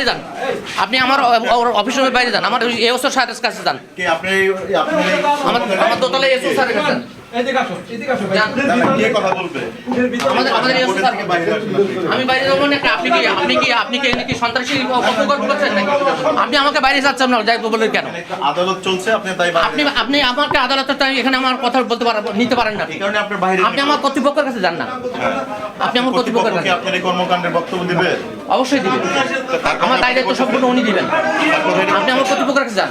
বাইরে যান। আপনি আমার অফিস রুমের বাইরে যান। আমার এসও স্যারের কাছে যান। আমার আমার দোতলায় এসো স্যারের কাছে যান। আমি বাইরে যাব না আপনি কি আপনি কি আপনি কি কি সন্ত্রাসী করছেন নাকি? আপনি আমাকে বাইরে যাচ্ছেন না যাই বলে কেন? আদালত চলছে আপনি তাই আপনি আপনি আমাকে আদালতের টাইম এখানে আমার কথা বলতে পারেন নিতে পারেন না। এই কারণে আপনি বাইরে আপনি আমার কর্তৃপক্ষের কাছে যান না। আপনি আমার কর্তৃপক্ষের কর্তৃপক্ষ কাছে আপনার এই কর্মকাণ্ডের বক্তব্য দিবে? অবশ্যই দিবেন আমার দায় দায়িত্ব সম্পূর্ণ উনি দিবেন। আপনি আমার কর্তৃপক্ষের কাছে যান।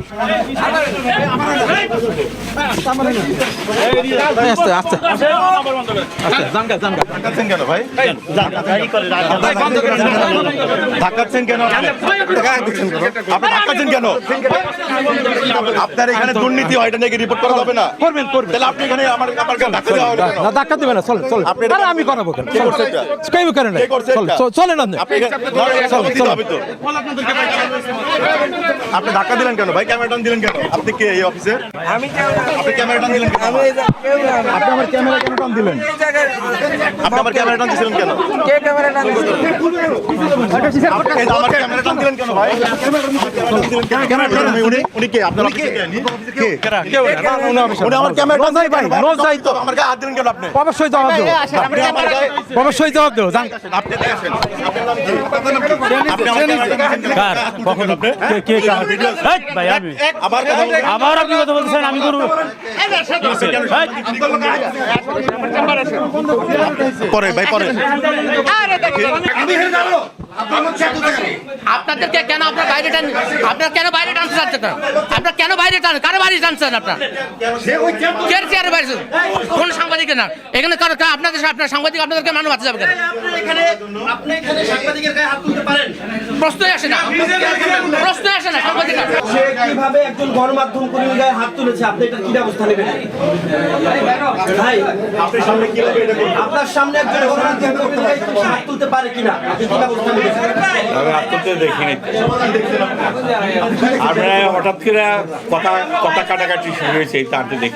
কোনো না। আপনারা না। আপনি? আপনি এখানে দুর্নীতি হয় এটা নাকি রিপোর্ট করা যাবে না করবেন করবেন তাহলে আপনি এখানে আমার ধাক্কা না দিবেন না চলেন আপনি আরে আমি করাবো কেন আপনি আপনি চলো, চলো। হবে তো। আপনি ধাক্কা দিলেন কেন ভাই ক্যামেরা টান দিলেন কেন? আপনি কে এই অফিসে আপনি ক্যামেরা টান দিলেন কেন? আপনি আমার ক্যামেরা কেন টান দিলেন? আপনি আমার ক্যামেরা টান দিছিলেন কেন? এই যে আমার ক্যামেরা টান দিলেন কেন ভাই? ক্যামেরা টান দিলেন কেন? উনি উনি কে? আপনার অফিসে কে? না, না, উনি আমার উনি আমার ক্যামেরা টান ভাই, ভাই রোজাই তো। আমার গায়ে হাত দিলেন কেন আপনি? অবশ্যই জবাব দেবো। আপনি আমার গায়ে অবশ্যই জবাব দেবো। জান আপনি দেখেন আপনার নাম কি? আপনার নাম কি? আপনি আমার ক্যামেরা টান দিলেন কার? কখন? আপনি? কে- কে কার? ভাই, আমি। আবার আবার আপনি কথা বলছেন আমি করব। পরে ভাই পরে। আপনাদেরকে কেন আপনার বাইরে টান আপনার কেন বাইরে টানতে চাচ্ছেন? আপনার কেন বাইরে টান কারও বাইরে টানছেন আপনার? চেয়ারে বাইরে কোন সাংবাদিকের না? এখানে কারও আপনাদের আপনার সাংবাদিক আপনাদেরকে মানুষ বাঁচতে যাবে না। না সাংবাদিক আপনার সামনে একজন হাত তুলতে পারে কিনা? আমি দেখিনি। আমরা হঠাৎ করে কথা কথা কাটাকাটি শুরু হয়েছে এই তারতে দেখি